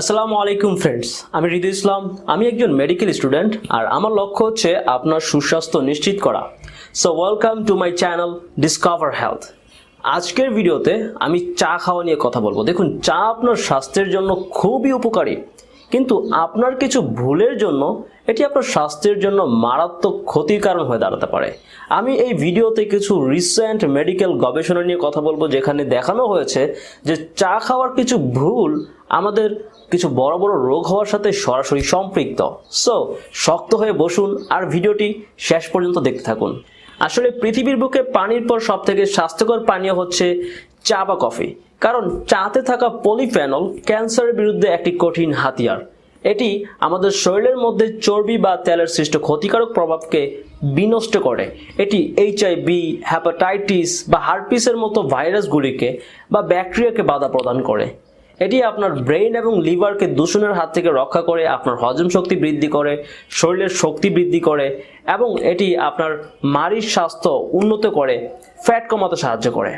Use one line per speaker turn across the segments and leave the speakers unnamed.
আসসালামু আলাইকুম ফ্রেন্ডস আমি হৃদয় ইসলাম, আমি একজন মেডিকেল স্টুডেন্ট আর আমার লক্ষ্য হচ্ছে আপনার সুস্বাস্থ্য নিশ্চিত করা। So welcome to my channel discover health আজকের ভিডিওতে আমি চা খাওয়া নিয়ে কথা বলব। দেখুন, চা আপনার স্বাস্থ্যের জন্য খুবই উপকারী। কিন্তু আপনার কিছু ভুলের জন্য এটি আপনার স্বাস্থ্যের জন্য মারাত্মক ক্ষতির কারণ হয়ে দাঁড়াতে পারে। আমি এই ভিডিওতে কিছু রিসেন্ট মেডিকেল গবেষণা নিয়ে কথা বলব, যেখানে দেখানো হয়েছে যে চা খাওয়ার কিছু ভুল আমাদের কিছু বড় বড় রোগ হওয়ার সাথে সরাসরি সম্পৃক্ত। সো শক্ত হয়ে বসুন আর ভিডিওটি শেষ পর্যন্ত দেখতে থাকুন। আসলে পৃথিবীর বুকে পানির পর সব থেকে স্বাস্থ্যকর পানীয় হচ্ছে চা বা কফি। কারণ চাতে থাকা পলিফেনল ক্যান্সারের বিরুদ্ধে একটি কঠিন হাতিয়ার। এটি আমাদের শরীরের মধ্যে চর্বি বা তেলের সৃষ্ট ক্ষতিকারক প্রভাবকে বিনষ্ট করে। এটি এইচআইভি হ্যাপাটাইটিস বা হার্পিসের মতো ভাইরাসগুলিকে বা ব্যাকটেরিয়াকে বাধা প্রদান করে। এটি আপনার ব্রেইন এবং লিভারকে দূষণের হাত থেকে রক্ষা করে, আপনার হজম শক্তি বৃদ্ধি করে, শরীরের শক্তি বৃদ্ধি করে, এবং এটি আপনার মারির স্বাস্থ্য উন্নত করে ফ্যাট কমাতে সাহায্য করে।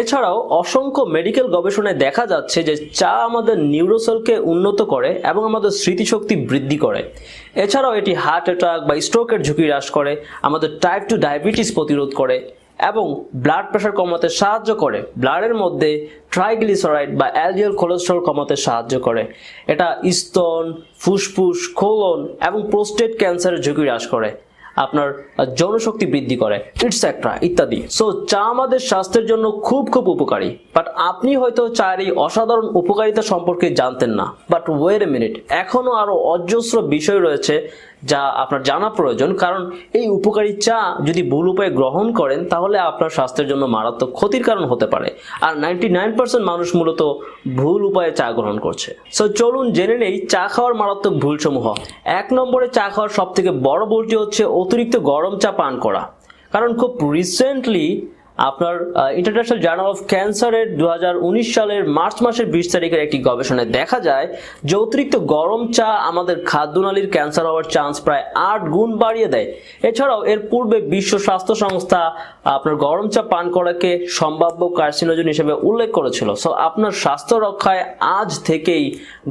এছাড়াও অসংখ্য মেডিকেল গবেষণায় দেখা যাচ্ছে যে চা আমাদের নিউরোসেলকে উন্নত করে এবং আমাদের স্মৃতিশক্তি বৃদ্ধি করে। এছাড়াও এটি হার্ট অ্যাটাক বা স্ট্রোকের ঝুঁকি হ্রাস করে, আমাদের টাইপ টু ডায়াবেটিস প্রতিরোধ করে এবং ব্লাড প্রেশার কমাতে সাহায্য করে। ব্লাডের মধ্যে ট্রাইগ্লিসারাইড বা অ্যালজিয়াল কোলেস্ট্রল কমাতে সাহায্য করে। এটা স্তন, ফুসফুস কোলন এবং প্রোস্টেট ক্যান্সারের ঝুঁকি হ্রাস করে। আপনার জনশক্তি বৃদ্ধি করে ইটস ইটসেট্রা ইত্যাদি। সো চা আমাদের স্বাস্থ্যের জন্য খুব খুব উপকারী। বাট আপনি হয়তো চায়ের এই অসাধারণ উপকারিতা সম্পর্কে জানতেন না। বাট ওয়ের এ মিনিট এখনও আরও অজস্র বিষয় রয়েছে যা আপনার জানা প্রয়োজন। কারণ এই উপকারী চা যদি ভুল উপায়ে গ্রহণ করেন, তাহলে আপনার স্বাস্থ্যের জন্য মারাত্মক ক্ষতির কারণ হতে পারে। আর নাইনটি মানুষ মূলত ভুল উপায়ে চা গ্রহণ করছে। সো চলুন জেনে নেই, চা খাওয়ার মারাত্মক ভুলসমূহ। এক নম্বরে চা খাওয়ার সব থেকে বড় ভুলটি হচ্ছে অতিরিক্ত গরম চা পান করা। কারণ খুব রিসেন্টলি আপনার ইন্টারন্যাশনাল জার্নাল অফ ক্যান্সারের দু হাজার উনিশ সালের মার্চ মাসের বিশ তারিখের একটি গবেষণায় দেখা যায় যে অতিরিক্ত গরম চা আমাদের খাদ্যনালীর ক্যান্সার হওয়ার চান্স প্রায় আট গুণ বাড়িয়ে দেয়। এছাড়াও এর পূর্বে বিশ্ব স্বাস্থ্য সংস্থা আপনার গরম চা পান করাকে সম্ভাব্য কার্সিনোজেন হিসেবে উল্লেখ করেছিল। সো আপনার স্বাস্থ্য রক্ষায় আজ থেকেই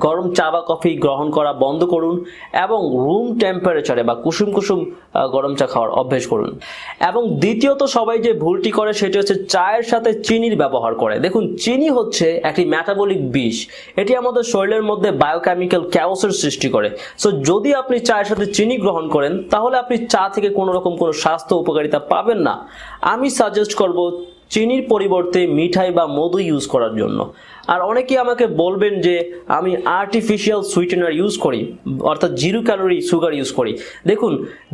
গরম চা বা কফি গ্রহণ করা বন্ধ করুন এবং রুম টেম্পারেচারে বা কুসুম কুসুম গরম চা খাওয়ার অভ্যেস করুন। এবং দ্বিতীয়ত সবাই যে ভুলটি করে সেটি হচ্ছে চায়ের সাথে চিনির ব্যবহার করে। দেখুন, চিনি হচ্ছে একটি ম্যাটাবলিক বিষ। এটি আমাদের শরীরের মধ্যে বায়োকেমিক্যাল ক্যাওসের সৃষ্টি করে। সো যদি আপনি চায়ের সাথে চিনি গ্রহণ করেন, তাহলে আপনি চা থেকে কোনো রকম কোনো স্বাস্থ্য উপকারিতা পাবেন না। আমি সাজেস্ট করব চিনির পরিবর্তে মিঠাই বা মধু ইউজ করার জন্য। আর অনেকেই আমাকে বলবেন যে, আমি আর্টিফিশিয়াল সুইটেনার ইউজ করি, অর্থাৎ জিরো ক্যালোরি সুগার ইউজ করি। দেখুন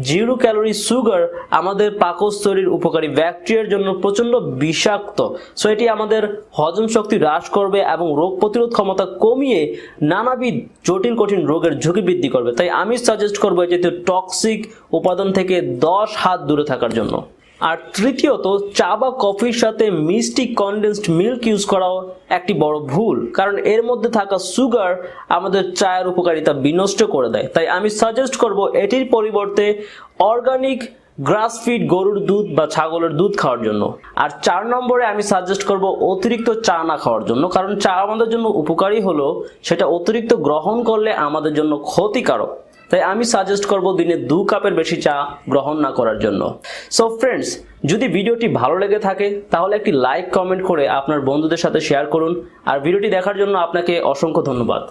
জিরো ক্যালোরি সুগার আমাদের পাকস্থলীর উপকারী ব্যাকটেরিয়ার জন্য প্রচণ্ড বিষাক্ত। সো এটি আমাদের হজম শক্তি হ্রাস করবে এবং রোগ প্রতিরোধ ক্ষমতা কমিয়ে নানাবিধ জটিল, কঠিন রোগের ঝুঁকি বৃদ্ধি করবে। তাই আমি সাজেস্ট করব জাতীয় টক্সিক উপাদান থেকে দশ হাত দূরে থাকার জন্য। আর তৃতীয়ত, চা বা কফির সাথে মিষ্টি কনডেন্সড মিল্ক ইউজ করাও একটি বড় ভুল, কারণ এর মধ্যে থাকা সুগার আমাদের চায়ের উপকারিতা বিনষ্ট করে দেয়। তাই আমি সাজেস্ট করব এটির পরিবর্তে অর্গানিক গ্রাস ফিড গরুর দুধ বা ছাগলের দুধ খাওয়ার জন্য। আর চার নম্বরে আমি সাজেস্ট করব অতিরিক্ত চা না খাওয়ার জন্য, কারণ চা আমাদের জন্য উপকারী হলো, সেটা অতিরিক্ত গ্রহণ করলে আমাদের জন্য ক্ষতিকারক। তাই আমি সাজেস্ট করব দিনে দু কাপের বেশি চা গ্রহণ না করার জন্য। সো ফ্রেন্ডস যদি ভিডিওটি ভালো লেগে থাকে, তাহলে একটি লাইক কমেন্ট করে আপনার বন্ধুদের সাথে শেয়ার করুন। আর ভিডিওটি দেখার জন্য আপনাকে অসংখ্য ধন্যবাদ।